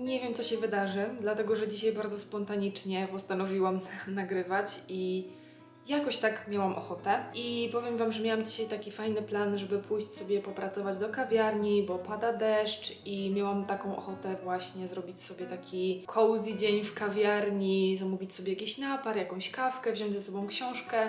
nie wiem, co się wydarzy, dlatego że dzisiaj bardzo spontanicznie postanowiłam nagrywać i jakoś tak miałam ochotę. I powiem Wam, że miałam dzisiaj taki fajny plan, żeby pójść sobie popracować do kawiarni, bo pada deszcz i miałam taką ochotę właśnie zrobić sobie taki cozy dzień w kawiarni, zamówić sobie jakiś napar, jakąś kawkę, wziąć ze sobą książkę,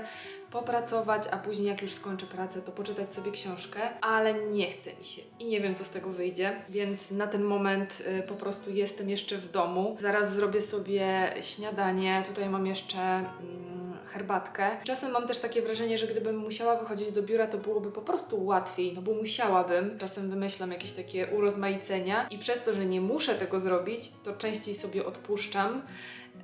popracować, a później jak już skończę pracę, to poczytać sobie książkę, ale nie chce mi się i nie wiem, co z tego wyjdzie, więc na ten moment y, po prostu jestem jeszcze w domu. Zaraz zrobię sobie śniadanie, tutaj mam jeszcze... Mm, herbatkę. Czasem mam też takie wrażenie, że gdybym musiała wychodzić do biura, to byłoby po prostu łatwiej, no bo musiałabym. Czasem wymyślam jakieś takie urozmaicenia i przez to, że nie muszę tego zrobić, to częściej sobie odpuszczam.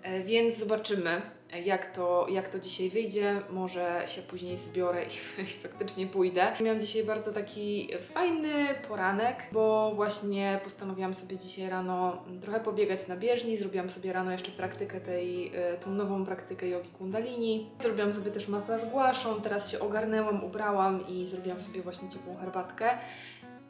E, Więc zobaczymy, jak to, jak to dzisiaj wyjdzie. Może się później zbiorę i, i faktycznie pójdę. Miałam dzisiaj bardzo taki fajny poranek, bo właśnie postanowiłam sobie dzisiaj rano trochę pobiegać na bieżni. Zrobiłam sobie rano jeszcze praktykę tej, e, tą nową praktykę jogi kundalini. Zrobiłam sobie też masaż głaszą, teraz się ogarnęłam, ubrałam i zrobiłam sobie właśnie ciepłą herbatkę.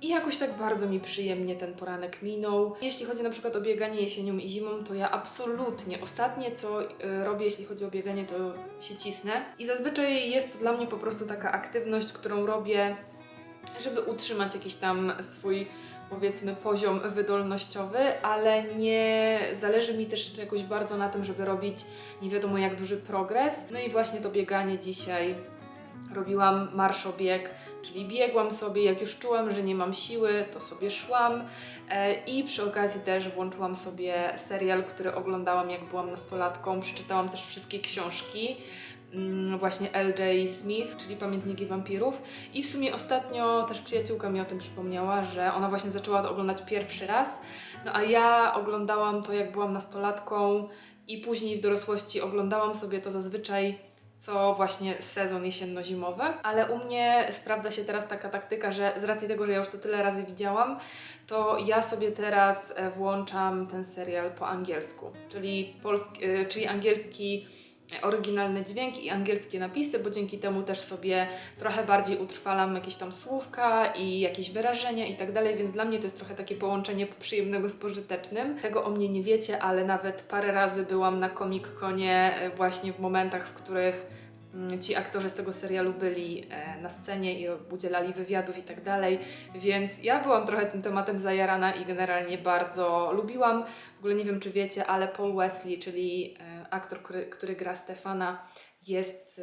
I jakoś tak bardzo mi przyjemnie ten poranek minął. Jeśli chodzi na przykład o bieganie jesienią i zimą, to ja absolutnie ostatnie co y, robię, jeśli chodzi o bieganie, to się cisnę. I zazwyczaj jest to dla mnie po prostu taka aktywność, którą robię, żeby utrzymać jakiś tam swój powiedzmy poziom wydolnościowy, ale nie zależy mi też jakoś bardzo na tym, żeby robić nie wiadomo jak duży progres. No i właśnie to bieganie dzisiaj robiłam marszobieg, czyli biegłam sobie, jak już czułam, że nie mam siły, to sobie szłam. E, i przy okazji też włączyłam sobie serial, który oglądałam jak byłam nastolatką, przeczytałam też wszystkie książki mm, właśnie L.J. Smith, czyli Pamiętniki Wampirów. I w sumie ostatnio też przyjaciółka mi o tym przypomniała, że ona właśnie zaczęła to oglądać pierwszy raz, no a ja oglądałam to jak byłam nastolatką i później w dorosłości oglądałam sobie to zazwyczaj co właśnie sezon jesienno-zimowy, ale u mnie sprawdza się teraz taka taktyka, że z racji tego, że ja już to tyle razy widziałam, to ja sobie teraz e, włączam ten serial po angielsku, czyli, polski, e, czyli angielski e, oryginalny dźwięk i angielskie napisy, bo dzięki temu też sobie trochę bardziej utrwalam jakieś tam słówka i jakieś wyrażenia i tak dalej, więc dla mnie to jest trochę takie połączenie przyjemnego z pożytecznym. Tego o mnie nie wiecie, ale nawet parę razy byłam na Comic Conie e, właśnie w momentach, w których mm, ci aktorzy z tego serialu byli e, na scenie i udzielali wywiadów i tak dalej, więc ja byłam trochę tym tematem zajarana i generalnie bardzo lubiłam. W ogóle nie wiem, czy wiecie, ale Paul Wesley, czyli e, aktor, który, który gra Stefana, jest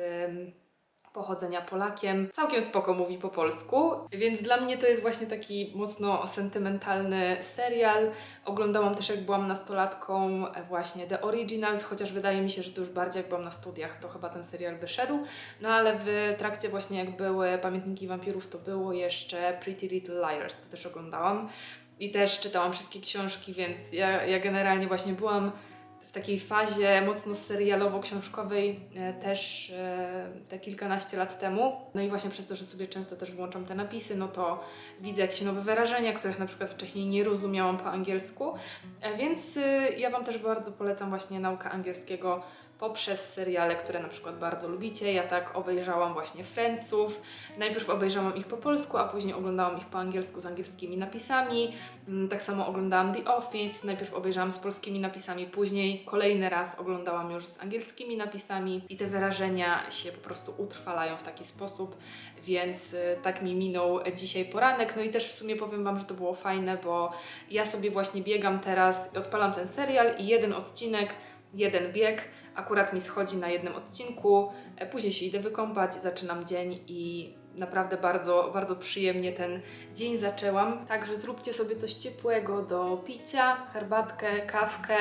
pochodzenia Polakiem. Całkiem spoko mówi po polsku, więc dla mnie to jest właśnie taki mocno sentymentalny serial. Oglądałam też jak byłam nastolatką e, właśnie The Originals, chociaż wydaje mi się, że to już bardziej jak byłam na studiach, to chyba ten serial wyszedł. No ale w trakcie właśnie jak były Pamiętniki Wampirów, to było jeszcze Pretty Little Liars, to też oglądałam. I też czytałam wszystkie książki, więc ja, ja generalnie właśnie byłam w takiej fazie mocno serialowo-książkowej e, też e, te kilkanaście lat temu. No i właśnie przez to, że sobie często też włączam te napisy, no to widzę jakieś nowe wyrażenia, których na przykład wcześniej nie rozumiałam po angielsku. E, Więc ja Wam też bardzo polecam właśnie naukę angielskiego poprzez seriale, które na przykład bardzo lubicie. Ja tak obejrzałam właśnie Friendsów. Najpierw obejrzałam ich po polsku, a później oglądałam ich po angielsku z angielskimi napisami. Mm, Tak samo oglądałam The Office. Najpierw obejrzałam z polskimi napisami, później kolejny raz oglądałam już z angielskimi napisami i te wyrażenia się po prostu utrwalają w taki sposób, więc y, tak mi minął dzisiaj poranek. No i też w sumie powiem Wam, że to było fajne, bo ja sobie właśnie biegam teraz, odpalam ten serial i jeden odcinek, jeden bieg akurat mi schodzi na jednym odcinku, e, później się idę wykąpać, zaczynam dzień i naprawdę bardzo, bardzo przyjemnie ten dzień zaczęłam. Także zróbcie sobie coś ciepłego do picia, herbatkę, kawkę,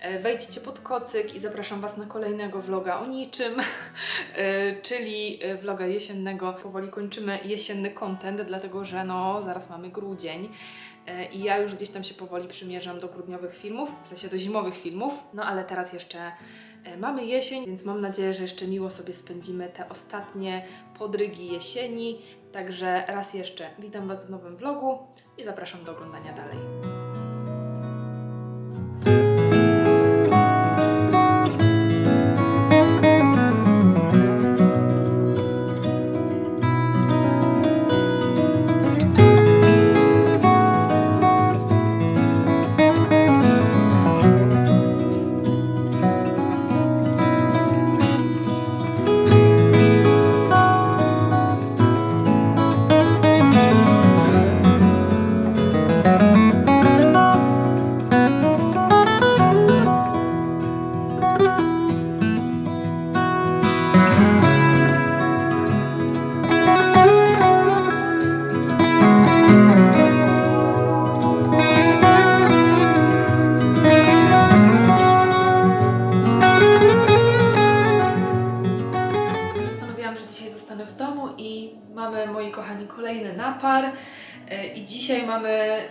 e, wejdźcie pod kocyk i zapraszam Was na kolejnego vloga o niczym, e, czyli vloga jesiennego. Powoli kończymy jesienny content, dlatego że no zaraz mamy grudzień. I ja już gdzieś tam się powoli przymierzam do grudniowych filmów, w sensie do zimowych filmów. No ale teraz jeszcze mamy jesień, więc mam nadzieję, że jeszcze miło sobie spędzimy te ostatnie podrygi jesieni. Także raz jeszcze witam Was w nowym vlogu i zapraszam do oglądania dalej.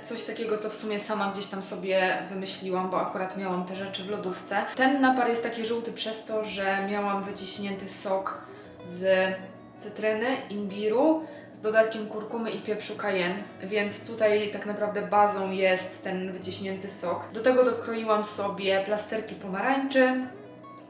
Coś takiego, co w sumie sama gdzieś tam sobie wymyśliłam, bo akurat miałam te rzeczy w lodówce. Ten napar jest taki żółty przez to, że miałam wyciśnięty sok z cytryny, imbiru, z dodatkiem kurkumy i pieprzu cayenne, więc tutaj tak naprawdę bazą jest ten wyciśnięty sok. Do tego dokroiłam sobie plasterki pomarańczy,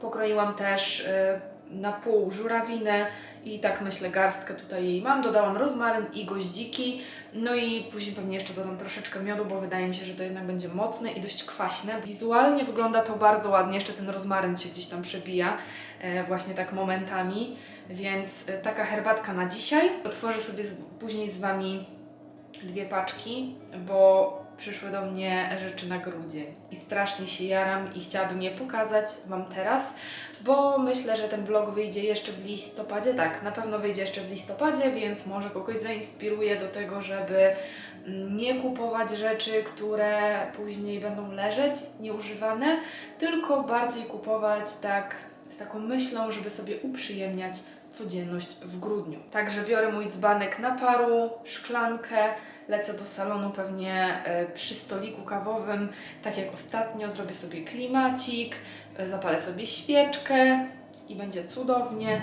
pokroiłam też y, na pół żurawinę i tak myślę garstkę tutaj jej mam. Dodałam rozmaryn i goździki, no i później pewnie jeszcze dodam troszeczkę miodu, bo wydaje mi się, że to jednak będzie mocne i dość kwaśne. Wizualnie wygląda to bardzo ładnie, jeszcze ten rozmaryn się gdzieś tam przebija, e, właśnie tak momentami, więc e, taka herbatka na dzisiaj. Otworzę sobie później z Wami dwie paczki, bo przyszły do mnie rzeczy na grudzień i strasznie się jaram i chciałabym je pokazać Wam teraz, bo myślę, że ten vlog wyjdzie jeszcze w listopadzie, tak, na pewno wyjdzie jeszcze w listopadzie, więc może kogoś zainspiruje do tego, żeby nie kupować rzeczy, które później będą leżeć, nieużywane, tylko bardziej kupować tak z taką myślą, żeby sobie uprzyjemniać codzienność w grudniu. Także biorę mój dzbanek naparu, szklankę, lecę do salonu pewnie e, przy stoliku kawowym, tak jak ostatnio, zrobię sobie klimacik, e, zapalę sobie świeczkę i będzie cudownie.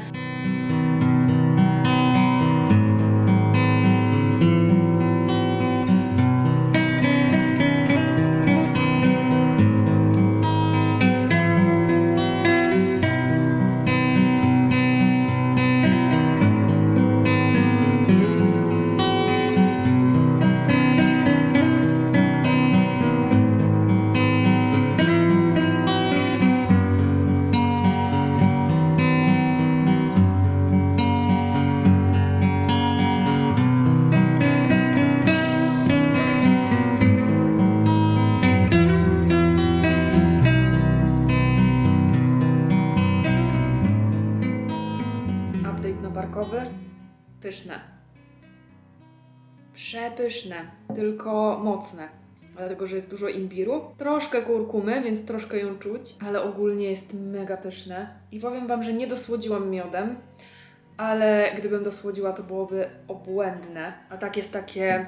Przepyszne, tylko mocne. Dlatego, że jest dużo imbiru, troszkę kurkumy, więc troszkę ją czuć, ale ogólnie jest mega pyszne. I powiem Wam, że nie dosłodziłam miodem, ale gdybym dosłodziła, to byłoby obłędne. A tak jest takie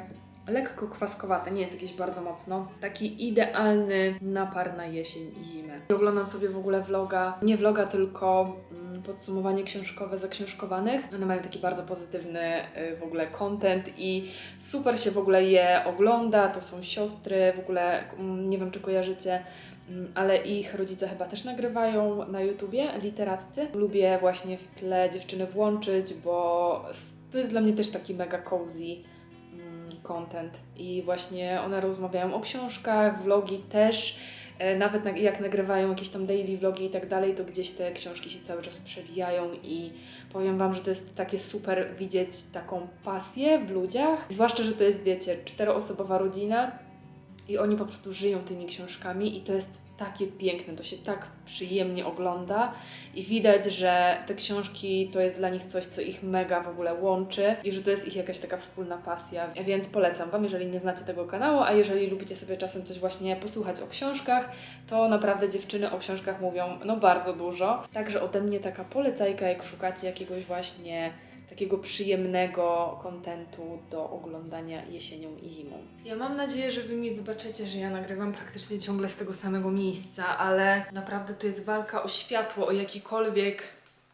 lekko kwaskowate, nie jest jakieś bardzo mocno. Taki idealny napar na jesień i zimę. I oglądam sobie w ogóle vloga, nie vloga, tylko podsumowanie książkowe zaksiążkowanych. One mają taki bardzo pozytywny y, w ogóle content i super się w ogóle je ogląda. To są siostry, w ogóle mm, nie wiem czy kojarzycie. mm, Ale ich rodzice chyba też nagrywają na YouTubie, literaccy. Lubię właśnie w tle dziewczyny włączyć, bo to jest dla mnie też taki mega cozy mm, content i właśnie one rozmawiają o książkach, vlogi też, nawet na, jak nagrywają jakieś tam daily vlogi i tak dalej, to gdzieś te książki się cały czas przewijają i powiem Wam, że to jest takie super widzieć taką pasję w ludziach, zwłaszcza, że to jest, wiecie, czteroosobowa rodzina i oni po prostu żyją tymi książkami i to jest takie piękne, to się tak przyjemnie ogląda i widać, że te książki to jest dla nich coś, co ich mega w ogóle łączy i że to jest ich jakaś taka wspólna pasja, więc polecam Wam, jeżeli nie znacie tego kanału, a jeżeli lubicie sobie czasem coś właśnie posłuchać o książkach, to naprawdę dziewczyny o książkach mówią no bardzo dużo. Także ode mnie taka polecajka, jak szukacie jakiegoś właśnie takiego przyjemnego kontentu do oglądania jesienią i zimą. Ja mam nadzieję, że Wy mi wybaczycie, że ja nagrywam praktycznie ciągle z tego samego miejsca, ale naprawdę to jest walka o światło, o jakikolwiek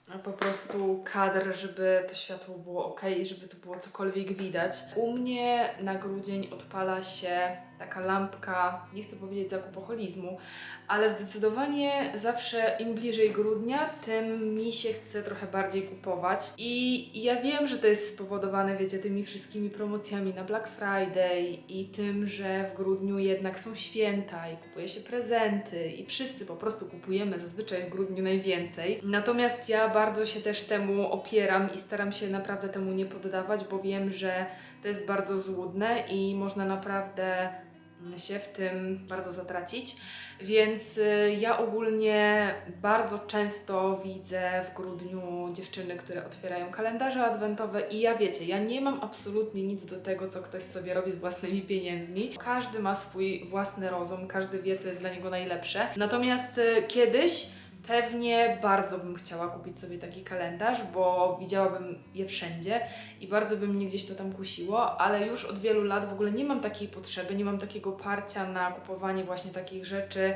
no, po prostu kadr, żeby to światło było ok i żeby to było cokolwiek widać. U mnie na grudzień odpala się taka lampka, nie chcę powiedzieć zakupoholizmu, ale zdecydowanie zawsze im bliżej grudnia, tym mi się chce trochę bardziej kupować. I ja wiem, że to jest spowodowane, wiecie, tymi wszystkimi promocjami na Black Friday i tym, że w grudniu jednak są święta i kupuje się prezenty i wszyscy po prostu kupujemy zazwyczaj w grudniu najwięcej. Natomiast ja bardzo się też temu opieram i staram się naprawdę temu nie poddawać, bo wiem, że to jest bardzo złudne i można naprawdę się w tym bardzo zatracić. Więc y, ja ogólnie bardzo często widzę w grudniu dziewczyny, które otwierają kalendarze adwentowe i ja wiecie, ja nie mam absolutnie nic do tego, co ktoś sobie robi z własnymi pieniędzmi. Każdy ma swój własny rozum, każdy wie, co jest dla niego najlepsze. Natomiast y, kiedyś Pewnie bardzo bym chciała kupić sobie taki kalendarz, bo widziałabym je wszędzie i bardzo by mnie gdzieś to tam kusiło, ale już od wielu lat w ogóle nie mam takiej potrzeby, nie mam takiego parcia na kupowanie właśnie takich rzeczy,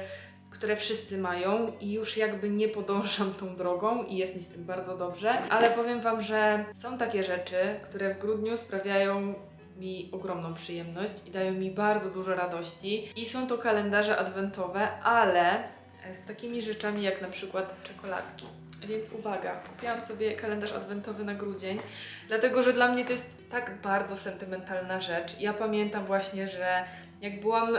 które wszyscy mają i już jakby nie podążam tą drogą i jest mi z tym bardzo dobrze, ale powiem Wam, że są takie rzeczy, które w grudniu sprawiają mi ogromną przyjemność i dają mi bardzo dużo radości. I są to kalendarze adwentowe, ale z takimi rzeczami jak na przykład czekoladki. Więc uwaga, kupiłam sobie kalendarz adwentowy na grudzień, dlatego że dla mnie to jest tak bardzo sentymentalna rzecz. Ja pamiętam właśnie, że jak byłam,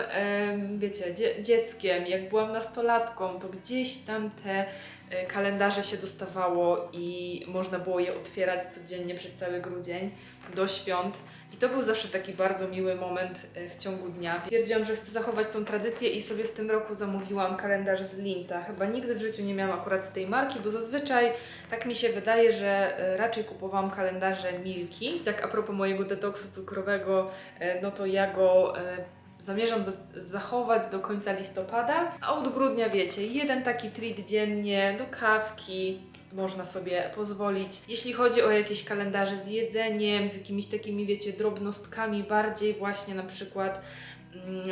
wiecie, dzie- dzieckiem, jak byłam nastolatką, to gdzieś tam te e, kalendarze się dostawało i można było je otwierać codziennie przez cały grudzień do świąt. I to był zawsze taki bardzo miły moment e, w ciągu dnia. Stwierdziłam, że chcę zachować tą tradycję i sobie w tym roku zamówiłam kalendarz z Linta. Chyba nigdy w życiu nie miałam akurat z tej marki, bo zazwyczaj tak mi się wydaje, że e, raczej kupowałam kalendarze Milki. Tak a propos mojego detoksu cukrowego, e, no to ja go e, zamierzam za- zachować do końca listopada, a od grudnia wiecie, jeden taki treat dziennie do kawki można sobie pozwolić. Jeśli chodzi o jakieś kalendarze z jedzeniem, z jakimiś takimi wiecie drobnostkami, bardziej właśnie na przykład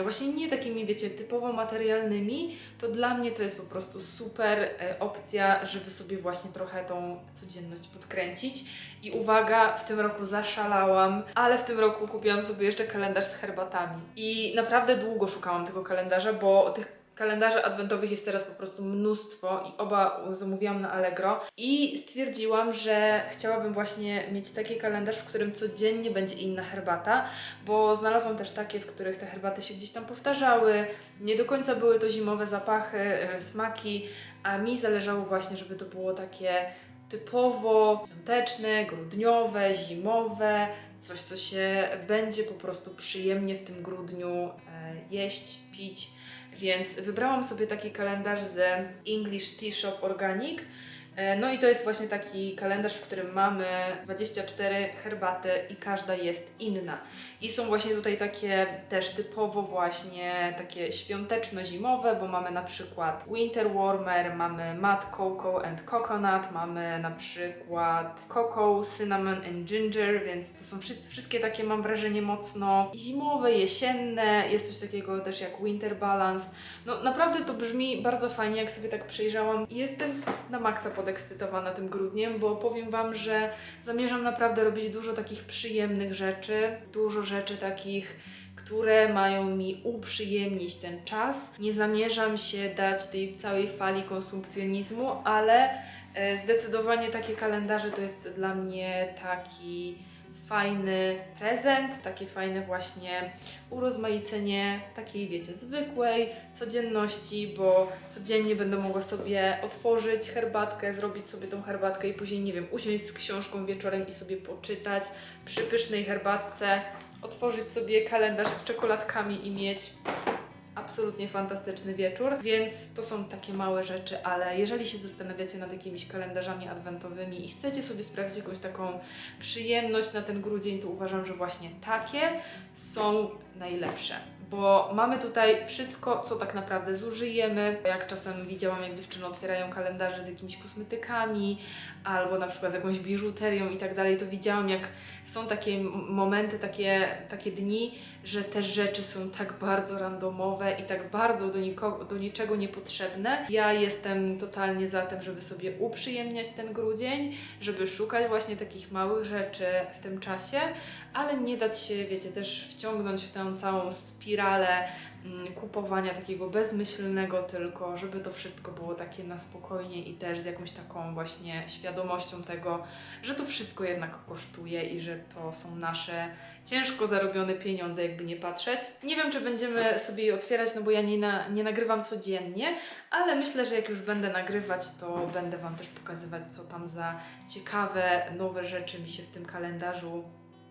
właśnie nie takimi wiecie typowo materialnymi, to dla mnie to jest po prostu super e, opcja, żeby sobie właśnie trochę tą codzienność podkręcić. I uwaga, w tym roku zaszalałam, ale w tym roku kupiłam sobie jeszcze kalendarz z herbatami. I naprawdę długo szukałam tego kalendarza, bo tych kalendarzy adwentowych jest teraz po prostu mnóstwo i oba zamówiłam na Allegro. I stwierdziłam, że chciałabym właśnie mieć taki kalendarz, w którym codziennie będzie inna herbata, bo znalazłam też takie, w których te herbaty się gdzieś tam powtarzały, nie do końca były to zimowe zapachy, e, smaki, a mi zależało właśnie, żeby to było takie typowo świąteczne, grudniowe, zimowe, coś, co się będzie po prostu przyjemnie w tym grudniu e, jeść, pić. Więc wybrałam sobie taki kalendarz z English Tea Shop Organic. E, No i to jest właśnie taki kalendarz, w którym mamy 24 herbaty i każda jest inna. I są właśnie tutaj takie też typowo właśnie takie świąteczno-zimowe, bo mamy na przykład Winter Warmer, mamy Mad Cocoa and Coconut, mamy na przykład Cocoa, Cinnamon and Ginger, więc to są wszystkie takie mam wrażenie mocno zimowe, jesienne, jest coś takiego też jak Winter Balance. No naprawdę to brzmi bardzo fajnie, jak sobie tak przejrzałam. Jestem na maksa podekscytowana tym grudniem, bo powiem Wam, że zamierzam naprawdę robić dużo takich przyjemnych rzeczy, dużo rzeczy takich, które mają mi uprzyjemnić ten czas. Nie zamierzam się dać tej całej fali konsumpcjonizmu, ale e, zdecydowanie takie kalendarze to jest dla mnie taki fajny prezent, takie fajne właśnie urozmaicenie takiej, wiecie, zwykłej codzienności, bo codziennie będę mogła sobie otworzyć herbatkę, zrobić sobie tą herbatkę i później, nie wiem, usiąść z książką wieczorem i sobie poczytać przy pysznej herbatce, otworzyć sobie kalendarz z czekoladkami i mieć absolutnie fantastyczny wieczór, więc to są takie małe rzeczy, ale jeżeli się zastanawiacie nad jakimiś kalendarzami adwentowymi i chcecie sobie sprawić jakąś taką przyjemność na ten grudzień, to uważam, że właśnie takie są najlepsze. Bo mamy tutaj wszystko, co tak naprawdę zużyjemy. Jak czasem widziałam, jak dziewczyny otwierają kalendarze z jakimiś kosmetykami, albo na przykład z jakąś biżuterią i tak dalej, to widziałam, jak są takie momenty, takie, takie dni, że te rzeczy są tak bardzo randomowe i tak bardzo do, nikogo, do niczego niepotrzebne. Ja jestem totalnie za tym, żeby sobie uprzyjemniać ten grudzień, żeby szukać właśnie takich małych rzeczy w tym czasie, ale nie dać się, wiecie, też wciągnąć w tę całą spiralę mm, kupowania takiego bezmyślnego tylko, żeby to wszystko było takie na spokojnie i też z jakąś taką właśnie świadomością tego, że to wszystko jednak kosztuje i że to są nasze ciężko zarobione pieniądze, jakby nie patrzeć. Nie wiem, czy będziemy sobie je otwierać, no bo ja nie, na, nie nagrywam codziennie, ale myślę, że jak już będę nagrywać, to będę Wam też pokazywać, co tam za ciekawe, nowe rzeczy mi się w tym kalendarzu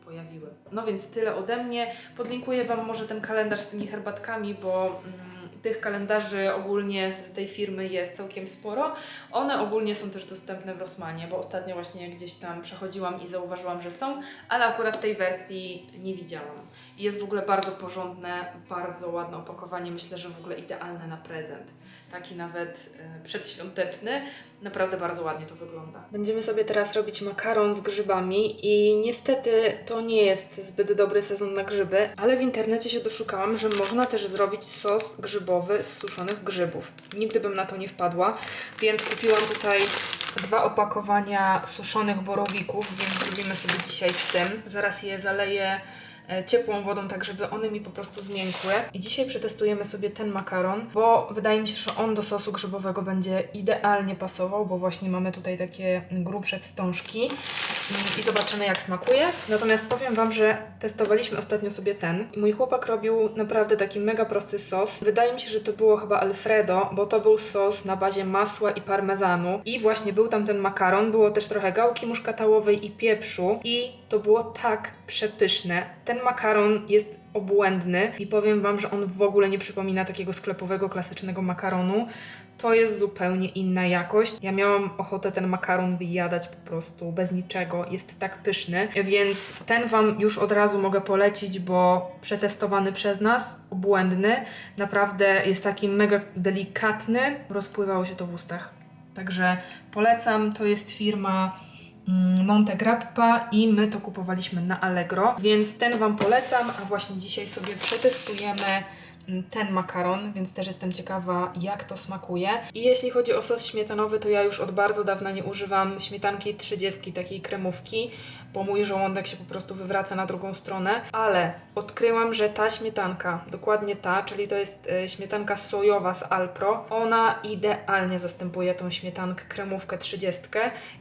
pojawiły. No więc tyle ode mnie. Podlinkuję Wam może ten kalendarz z tymi herbatkami, bo mm, tych kalendarzy ogólnie z tej firmy jest całkiem sporo. One ogólnie są też dostępne w Rosmanie, bo ostatnio właśnie gdzieś tam przechodziłam i zauważyłam, że są, ale akurat tej wersji nie widziałam. Jest w ogóle bardzo porządne, bardzo ładne opakowanie, myślę, że w ogóle idealne na prezent. Taki nawet e, przedświąteczny. Naprawdę bardzo ładnie to wygląda. Będziemy sobie teraz robić makaron z grzybami i niestety to nie jest zbyt dobry sezon na grzyby, ale w internecie się doszukałam, że można też zrobić sos grzybowy z suszonych grzybów. Nigdy bym na to nie wpadła, więc kupiłam tutaj dwa opakowania suszonych borowików, więc zrobimy sobie dzisiaj z tym. Zaraz je zaleję ciepłą wodą, tak żeby one mi po prostu zmiękły. I dzisiaj przetestujemy sobie ten makaron, bo wydaje mi się, że on do sosu grzybowego będzie idealnie pasował, bo właśnie mamy tutaj takie grubsze wstążki i zobaczymy jak smakuje. Natomiast powiem Wam, że testowaliśmy ostatnio sobie ten mój chłopak robił naprawdę taki mega prosty sos. Wydaje mi się, że to było chyba Alfredo, bo to był sos na bazie masła i parmezanu i właśnie był tam ten makaron, było też trochę gałki muszkatałowej i pieprzu i to było tak przepyszne. Ten makaron jest obłędny i powiem Wam, że on w ogóle nie przypomina takiego sklepowego, klasycznego makaronu. To jest zupełnie inna jakość. Ja miałam ochotę ten makaron wyjadać po prostu bez niczego. Jest tak pyszny, więc ten Wam już od razu mogę polecić, bo przetestowany przez nas, obłędny. Naprawdę jest taki mega delikatny. Rozpływało się to w ustach. Także polecam. To jest firma Monte Grappa i my to kupowaliśmy na Allegro, więc ten Wam polecam, a właśnie dzisiaj sobie przetestujemy mm, ten makaron, więc też jestem ciekawa, jak to smakuje. I jeśli chodzi o sos śmietanowy, to ja już od bardzo dawna nie używam śmietanki 30, takiej kremówki, bo mój żołądek się po prostu wywraca na drugą stronę, ale odkryłam, że ta śmietanka, dokładnie ta, czyli to jest e, śmietanka sojowa z Alpro, ona idealnie zastępuje tą śmietankę kremówkę 30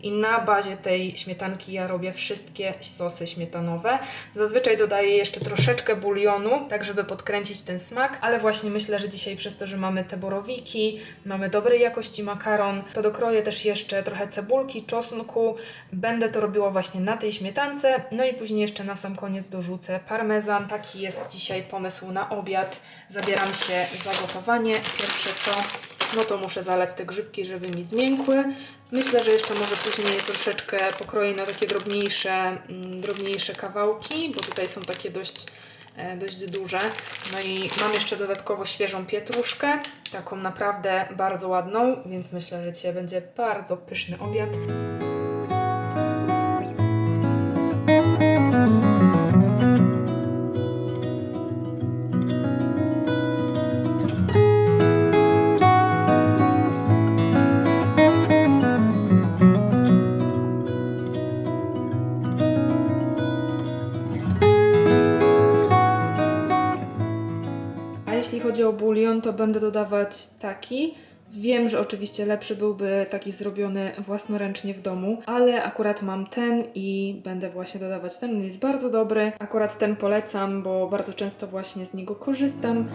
i na bazie tej śmietanki ja robię wszystkie sosy śmietanowe. Zazwyczaj dodaję jeszcze troszeczkę bulionu, tak żeby podkręcić ten smak, ale właśnie myślę, że dzisiaj przez to, że mamy te borowiki, mamy dobrej jakości makaron, to dokroję też jeszcze trochę cebulki, czosnku. Będę to robiła właśnie na tej śmietance, no i później jeszcze na sam koniec dorzucę parmezan. Taki jest dzisiaj pomysł na obiad. Zabieram się za gotowanie. Pierwsze co, no to muszę zalać te grzybki, żeby mi zmiękły. Myślę, że jeszcze może później troszeczkę pokroję na takie drobniejsze, mm, drobniejsze kawałki, bo tutaj są takie dość, e, dość duże. No i mam jeszcze dodatkowo świeżą pietruszkę, taką naprawdę bardzo ładną, więc myślę, że dzisiaj będzie bardzo pyszny obiad. Chodzi o bulion, to będę dodawać taki. Wiem, że oczywiście lepszy byłby taki zrobiony własnoręcznie w domu, ale akurat mam ten i będę właśnie dodawać ten. On jest bardzo dobry. Akurat ten polecam, bo bardzo często właśnie z niego korzystam.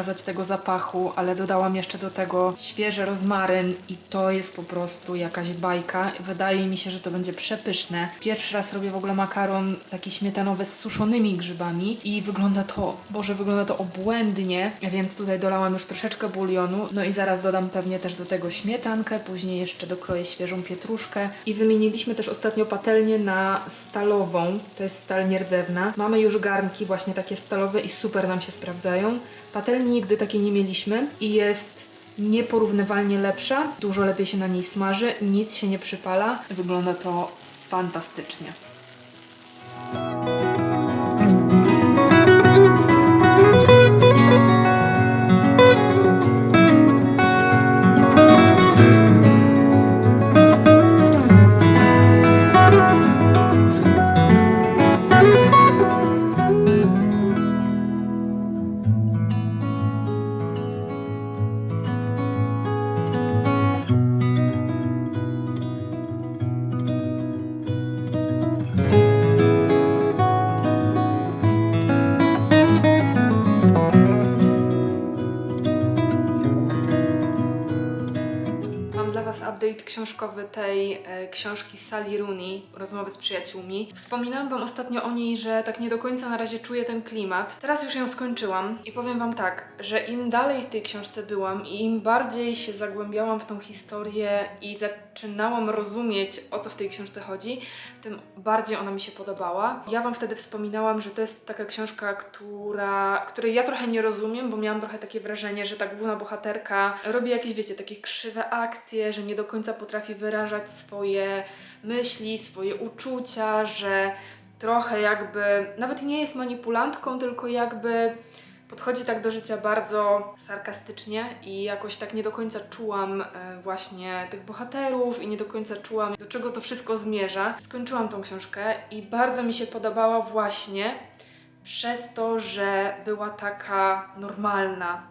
Przekazać tego zapachu, ale dodałam jeszcze do tego świeży rozmaryn i to jest po prostu jakaś bajka. Wydaje mi się, że to będzie przepyszne. Pierwszy raz robię w ogóle makaron taki śmietanowy z suszonymi grzybami i wygląda to, Boże, wygląda to obłędnie, więc tutaj dolałam już troszeczkę bulionu, no i zaraz dodam pewnie też do tego śmietankę, później jeszcze dokroję świeżą pietruszkę i wymieniliśmy też ostatnio patelnię na stalową, to jest stal nierdzewna. Mamy już garnki właśnie takie stalowe i super nam się sprawdzają. Patelni nigdy takiej nie mieliśmy i jest nieporównywalnie lepsza, dużo lepiej się na niej smaży, nic się nie przypala, wygląda to fantastycznie. Update książkowy tej e, książki Sally Rooney, Rozmowy z przyjaciółmi. Wspominałam Wam ostatnio o niej, że tak nie do końca na razie czuję ten klimat. Teraz już ją skończyłam i powiem Wam tak, że im dalej w tej książce byłam i im bardziej się zagłębiałam w tą historię i zaczynałam rozumieć, o co w tej książce chodzi, tym bardziej ona mi się podobała. Ja Wam wtedy wspominałam, że to jest taka książka, która, której ja trochę nie rozumiem, bo miałam trochę takie wrażenie, że ta główna bohaterka robi jakieś, wiecie, takie krzywe akcje, że nie do końca potrafi wyrażać swoje myśli, swoje uczucia, że trochę jakby, nawet nie jest manipulantką, tylko jakby podchodzi tak do życia bardzo sarkastycznie i jakoś tak nie do końca czułam e, właśnie tych bohaterów i nie do końca czułam, do czego to wszystko zmierza. Skończyłam tą książkę i bardzo mi się podobała właśnie przez to, że była taka normalna,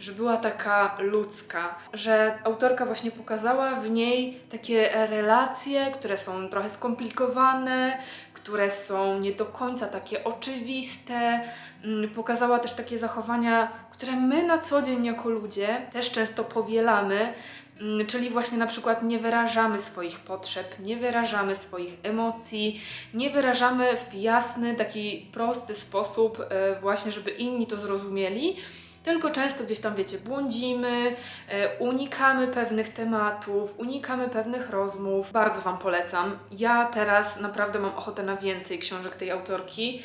że była taka ludzka, że autorka właśnie pokazała w niej takie relacje, które są trochę skomplikowane, które są nie do końca takie oczywiste. Mm, Pokazała też takie zachowania, które my na co dzień jako ludzie też często powielamy. Mm, Czyli właśnie na przykład nie wyrażamy swoich potrzeb, nie wyrażamy swoich emocji, nie wyrażamy w jasny, taki prosty sposób, e, właśnie żeby inni to zrozumieli, tylko często gdzieś tam, wiecie, błądzimy, e, unikamy pewnych tematów, unikamy pewnych rozmów. Bardzo Wam polecam. Ja teraz naprawdę mam ochotę na więcej książek tej autorki.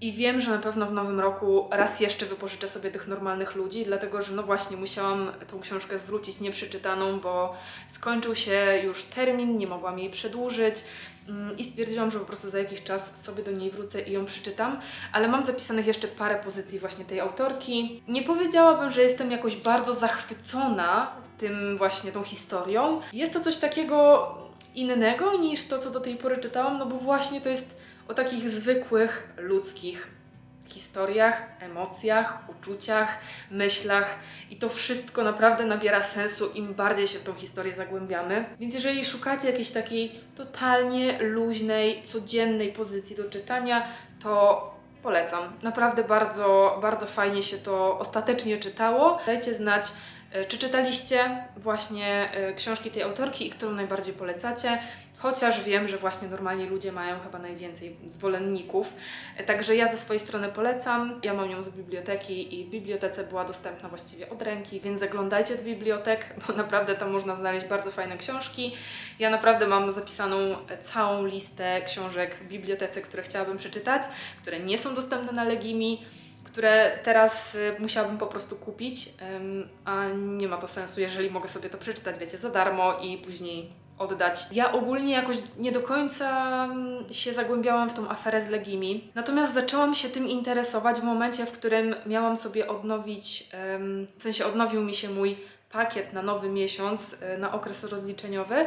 I wiem, że na pewno w nowym roku raz jeszcze wypożyczę sobie tych normalnych ludzi, dlatego że no właśnie musiałam tą książkę zwrócić nieprzeczytaną, bo skończył się już termin, nie mogłam jej przedłużyć mm, i stwierdziłam, że po prostu za jakiś czas sobie do niej wrócę i ją przeczytam, ale mam zapisanych jeszcze parę pozycji właśnie tej autorki. Nie powiedziałabym, że jestem jakoś bardzo zachwycona tym właśnie tą historią. Jest to coś takiego innego niż to, co do tej pory czytałam, no bo właśnie to jest o takich zwykłych, ludzkich historiach, emocjach, uczuciach, myślach i to wszystko naprawdę nabiera sensu im bardziej się w tą historię zagłębiamy. Więc jeżeli szukacie jakiejś takiej totalnie luźnej, codziennej pozycji do czytania, to polecam. Naprawdę bardzo, bardzo fajnie się to ostatecznie czytało. Dajcie znać, e, czy czytaliście właśnie e, książki tej autorki i którą najbardziej polecacie. Chociaż wiem, że właśnie normalnie ludzie mają chyba najwięcej zwolenników. Także ja ze swojej strony polecam. Ja mam ją z biblioteki i w bibliotece była dostępna właściwie od ręki, więc zaglądajcie do bibliotek, bo naprawdę tam można znaleźć bardzo fajne książki. Ja naprawdę mam zapisaną całą listę książek w bibliotece, które chciałabym przeczytać, które nie są dostępne na Legimi które teraz y, musiałabym po prostu kupić, a nie ma to sensu, jeżeli mogę sobie to przeczytać, wiecie, za darmo i później oddać. Ja ogólnie jakoś nie do końca mm, się zagłębiałam w tą aferę z Legimi, natomiast zaczęłam się tym interesować w momencie, w którym miałam sobie odnowić, w sensie odnowił mi się mój pakiet na nowy miesiąc, y, na okres rozliczeniowy.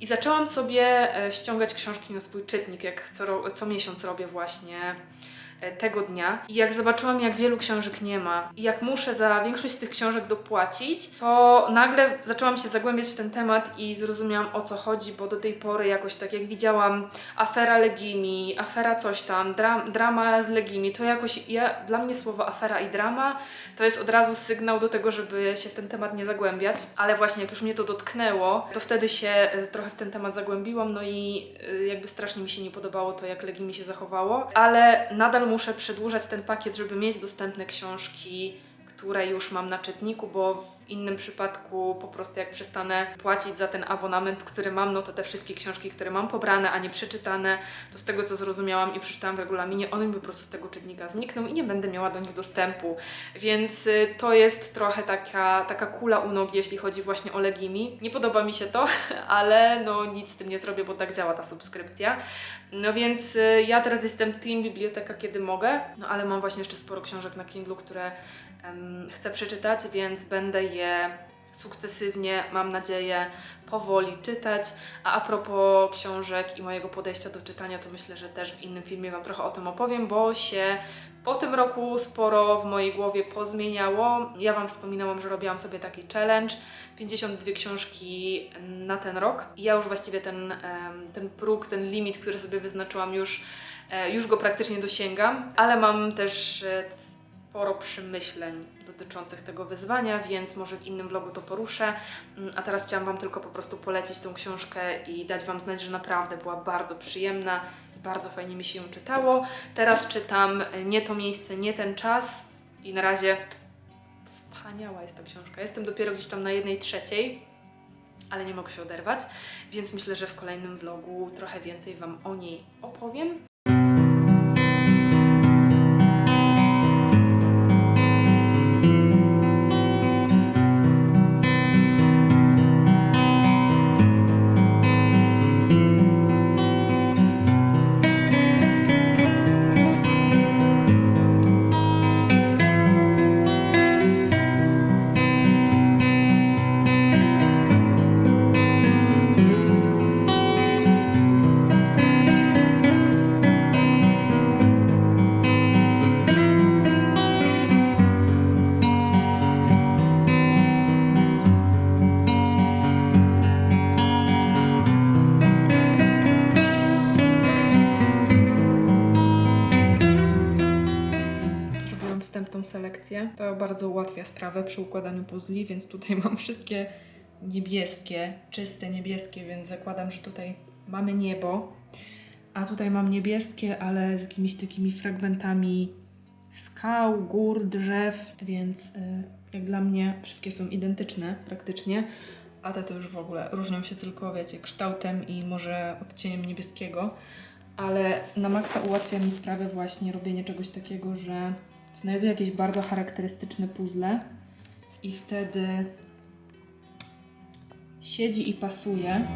I zaczęłam sobie e, ściągać książki na swój czytnik, jak co, co miesiąc robię właśnie e, tego dnia. I jak zobaczyłam, jak wielu książek nie ma i jak muszę za większość z tych książek dopłacić, to nagle zaczęłam się zagłębiać w ten temat i zrozumiałam o co chodzi, bo do tej pory jakoś tak jak widziałam afera Legimi, afera coś tam, dra drama z Legimi, to jakoś ja, dla mnie słowo afera i drama to jest od razu sygnał do tego, żeby się w ten temat nie zagłębiać, ale właśnie jak już mnie to dotknęło, to wtedy się e, trochę w ten temat zagłębiłam, no i e, jakby strasznie mi się nie podobało to, jak Legimi się zachowało, ale nadal muszę przedłużać ten pakiet, żeby mieć dostępne książki, które już mam na czytniku, bo w innym przypadku po prostu jak przestanę płacić za ten abonament, który mam, no to te wszystkie książki, które mam pobrane, a nie przeczytane, to z tego co zrozumiałam i przeczytałam w regulaminie, one mi po prostu z tego czytnika znikną i nie będę miała do nich dostępu. Więc y, to jest trochę taka, taka kula u nogi, jeśli chodzi właśnie o Legimi. Nie podoba mi się to, ale no nic z tym nie zrobię, bo tak działa ta subskrypcja. No więc y, ja teraz jestem team biblioteka, kiedy mogę, no ale mam właśnie jeszcze sporo książek na Kindle, które chcę przeczytać, więc będę je sukcesywnie, mam nadzieję, powoli czytać. A a propos książek i mojego podejścia do czytania, to myślę, że też w innym filmie Wam trochę o tym opowiem, bo się po tym roku sporo w mojej głowie pozmieniało. Ja Wam wspominałam, że robiłam sobie taki challenge 52 książki na ten rok. Ja już właściwie ten, ten próg, ten limit, który sobie wyznaczyłam, już, e, już go praktycznie dosięgam, ale mam też e, sporo przemyśleń dotyczących tego wyzwania, więc może w innym vlogu to poruszę. Mm, A teraz chciałam Wam tylko po prostu polecić tą książkę i dać Wam znać, że naprawdę była bardzo przyjemna i bardzo fajnie mi się ją czytało. Teraz czytam e, Nie to miejsce, nie ten czas i na razie wspaniała jest ta książka. Jestem dopiero gdzieś tam na jednej trzeciej, ale nie mogę się oderwać, więc myślę, że w kolejnym vlogu trochę więcej Wam o niej opowiem. Bardzo ułatwia sprawę przy układaniu puzli, więc tutaj mam wszystkie niebieskie, czyste niebieskie, więc zakładam, że tutaj mamy niebo. A tutaj mam niebieskie, ale z jakimiś takimi fragmentami skał, gór, drzew, więc y, jak dla mnie wszystkie są identyczne praktycznie. A te to już w ogóle różnią się tylko, wiecie, kształtem i może odcieniem niebieskiego. Ale na maksa ułatwia mi sprawę właśnie robienie czegoś takiego, że znajduję jakieś bardzo charakterystyczne puzzle i wtedy siedzi i pasuje.